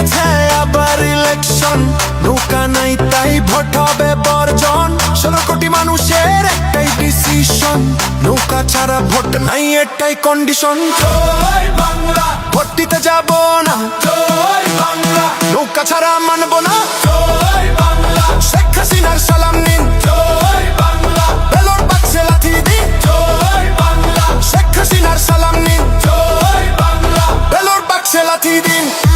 Decision নৌকা নাই তাই ভোট হবে বর্জন। ষোলো কোটি মানুষের একটাই ডিসিশন নৌকা ছাড়া ভোট নাই এটাই কন্ডিশন ভোট দিতে যাব না। বাংলা। নৌকা ছাড়া মানব না। বাংলা। সালাম নিন। বাংলা। লাথি দিন। বাংলা। সালাম নিন। বাংলা। বেলর বাক্সে দিন।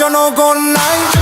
জনগণ নাই।